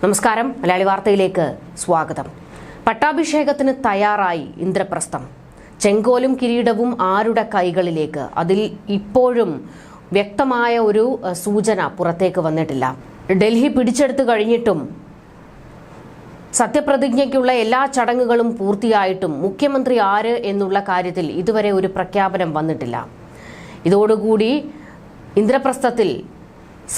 നമസ്കാരം. മലയാളി വാർത്തയിലേക്ക് സ്വാഗതം. പട്ടാഭിഷേകത്തിന് തയ്യാറായി ഇന്ദ്രപ്രസ്ഥം. ചെങ്കോലും കിരീടവും ആരുടെ കൈകളിലേക്ക്? അതിൽ ഇപ്പോഴും വ്യക്തമായ ഒരു സൂചന പുറത്തേക്ക് വന്നിട്ടില്ല. ഡൽഹി പിടിച്ചെടുത്തു കഴിഞ്ഞിട്ടും സത്യപ്രതിജ്ഞയ്ക്കുള്ള എല്ലാ ചടങ്ങുകളും പൂർത്തിയായിട്ടും മുഖ്യമന്ത്രി ആര് എന്നുള്ള കാര്യത്തിൽ ഇതുവരെ ഒരു പ്രഖ്യാപനം വന്നിട്ടില്ല. ഇതോടുകൂടി ഇന്ദ്രപ്രസ്ഥത്തിൽ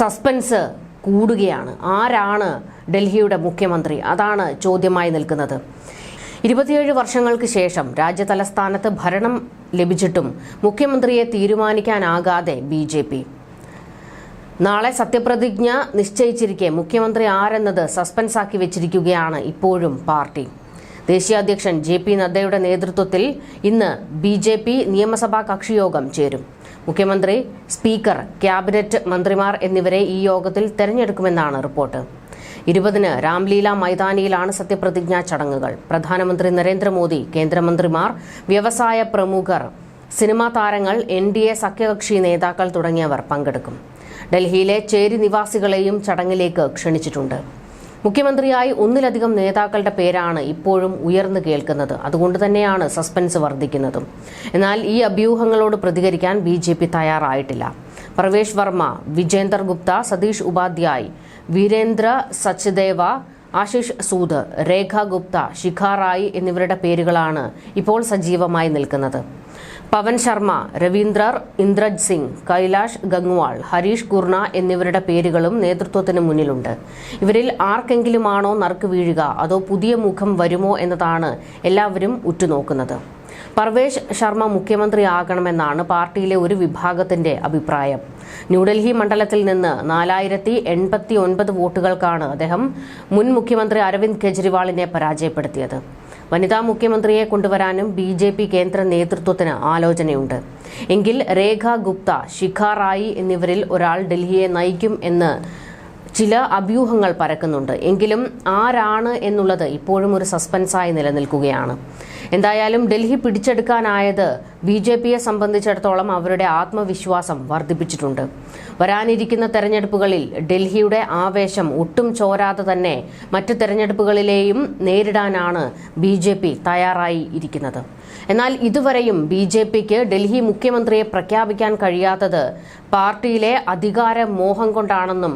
സസ്പെൻസ് കൂടുകയാണ്. ആരാണ് ഡൽഹിയുടെ മുഖ്യമന്ത്രി. അതാണ് ചോദ്യമായി നിൽക്കുന്നത്. ഇരുപത്തിയേഴ് വർഷങ്ങൾക്ക് ശേഷം രാജ്യതലസ്ഥാനത്ത് ഭരണം ലഭിച്ചിട്ടും മുഖ്യമന്ത്രിയെ തീരുമാനിക്കാനാകാതെ ബി ജെ പി. നാളെ സത്യപ്രതിജ്ഞ നിശ്ചയിച്ചിരിക്കെ മുഖ്യമന്ത്രി ആരെന്നത് സസ്പെൻസാക്കി വെച്ചിരിക്കുകയാണ് ഇപ്പോഴും പാർട്ടി. ദേശീയ അധ്യക്ഷൻ ജെ പി നദ്ദയുടെ നേതൃത്വത്തിൽ ഇന്ന് ബി ജെ പി നിയമസഭാ കക്ഷിയോഗം ചേരും. മുഖ്യമന്ത്രി സ്പീക്കർ ക്യാബിനറ്റ് മന്ത്രിമാർ എന്നിവരെ ഈ യോഗത്തിൽ തെരഞ്ഞെടുക്കുമെന്നാണ് റിപ്പോർട്ട്. ഇരുപതിന് രാംലീല മൈതാനിയിലാണ് സത്യപ്രതിജ്ഞാ ചടങ്ങുകൾ. പ്രധാനമന്ത്രി നരേന്ദ്രമോദി കേന്ദ്രമന്ത്രിമാർ വ്യവസായ പ്രമുഖർ സിനിമാ താരങ്ങൾ എൻ ഡി എ സഖ്യകക്ഷി നേതാക്കൾ തുടങ്ങിയവർ പങ്കെടുക്കും. ഡൽഹിയിലെ ചേരി നിവാസികളെയും ചടങ്ങിലേക്ക് ക്ഷണിച്ചിട്ടുണ്ട്. മുഖ്യമന്ത്രിയായി ഒന്നിലധികം നേതാക്കളുടെ പേരാണ് ഇപ്പോഴും ഉയർന്നു കേൾക്കുന്നത്. അതുകൊണ്ട് തന്നെയാണ് സസ്പെൻസ് വർദ്ധിക്കുന്നതും. എന്നാൽ ഈ അഭ്യൂഹങ്ങളോട് പ്രതികരിക്കാൻ ബി തയ്യാറായിട്ടില്ല. പ്രവേശ് വർമ്മ വിജേന്ദർ ഗുപ്ത സതീഷ് ഉപാധ്യായ് വീരേന്ദ്ര സച്ദേവ ആശിഷ് സൂദ് രേഖ ഗുപ്ത ശിഖ റായ് എന്നിവരുടെ പേരുകളാണ് ഇപ്പോൾ സജീവമായി നിൽക്കുന്നത്. പവൻ ശർമ്മ രവീന്ദ്രർ ഇന്ദ്രജ് സിംഗ് കൈലാഷ് ഗംഗ്വാൾ ഹരീഷ് കുർണ എന്നിവരുടെ പേരുകളും നേതൃത്വത്തിന് മുന്നിലുണ്ട്. ഇവരിൽ ആർക്കെങ്കിലുമാണോ നറുക്ക് വീഴുക അതോ പുതിയ മുഖം വരുമോ എന്നതാണ് എല്ലാവരും ഉറ്റുനോക്കുന്നത്. പർവേഷ് ശർമ്മ മുഖ്യമന്ത്രിയാകണമെന്നാണ് പാർട്ടിയിലെ ഒരു വിഭാഗത്തിന്റെ അഭിപ്രായം. ന്യൂഡൽഹി മണ്ഡലത്തിൽ നിന്ന് നാലായിരത്തി എൺപത്തി ഒൻപത് വോട്ടുകൾക്കാണ് അദ്ദേഹം മുൻ മുഖ്യമന്ത്രി അരവിന്ദ് കെജ്രിവാളിനെ പരാജയപ്പെടുത്തിയത്. വനിതാ മുഖ്യമന്ത്രിയെ കൊണ്ടുവരാനും ബി ജെ പി കേന്ദ്ര നേതൃത്വത്തിന് ആലോചനയുണ്ട്. എങ്കിൽ രേഖ ഗുപ്ത ശിഖ റായി എന്നിവരിൽ ഒരാൾ ഡൽഹിയെ നയിക്കും എന്ന് ചില അഭ്യൂഹങ്ങൾ പരക്കുന്നുണ്ട്. എങ്കിലും ആരാണ് എന്നുള്ളത് ഇപ്പോഴും ഒരു സസ്പെൻസായി നിലനിൽക്കുകയാണ്. എന്തായാലും ഡൽഹി പിടിച്ചെടുക്കാനായത് ബി ജെ പിയെ സംബന്ധിച്ചിടത്തോളം അവരുടെ ആത്മവിശ്വാസം വർദ്ധിപ്പിച്ചിട്ടുണ്ട്. വരാനിരിക്കുന്ന തെരഞ്ഞെടുപ്പുകളിൽ ഡൽഹിയുടെ ആവേശം ഒട്ടും ചോരാതെ തന്നെ മറ്റു തെരഞ്ഞെടുപ്പുകളിലെയും നേരിടാനാണ് ബി ജെ പി തയ്യാറായി ഇരിക്കുന്നത്. എന്നാൽ ഇതുവരെയും ബി ജെ പിക്ക് ഡൽഹി മുഖ്യമന്ത്രിയെ പ്രഖ്യാപിക്കാൻ കഴിയാത്തത് പാർട്ടിയിലെ അധികാര മോഹം കൊണ്ടാണെന്നും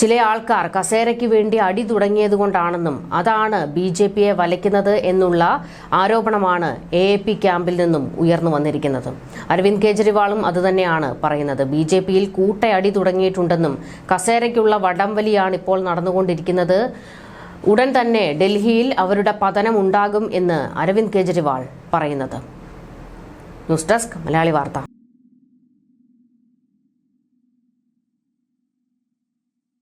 ചില ആൾക്കാർ കസേരയ്ക്ക് വേണ്ടി അടി തുടങ്ങിയതുകൊണ്ടാണെന്നും അതാണ് ബി ജെ പിയെ വലയ്ക്കുന്നത് എന്നുള്ള ആരോപണമാണ് എ എ പി ക്യാമ്പിൽ നിന്നും ഉയർന്നു വന്നിരിക്കുന്നത്. അരവിന്ദ് കെജ്രിവാളും അതുതന്നെയാണ് പറയുന്നത്. ബി ജെ പിയിൽ കൂട്ടയടി തുടങ്ങിയിട്ടുണ്ടെന്നും കസേരയ്ക്കുള്ള വടംവലിയാണ് ഇപ്പോൾ നടന്നുകൊണ്ടിരിക്കുന്നത്. ഉടൻ തന്നെ ഡൽഹിയിൽ അവരുടെ പതനം ഉണ്ടാകും എന്ന് അരവിന്ദ് കെജ്രിവാൾ പറയുന്നത്. ന്യൂസ് ഡെസ്ക് മലയാളി വാർത്ത.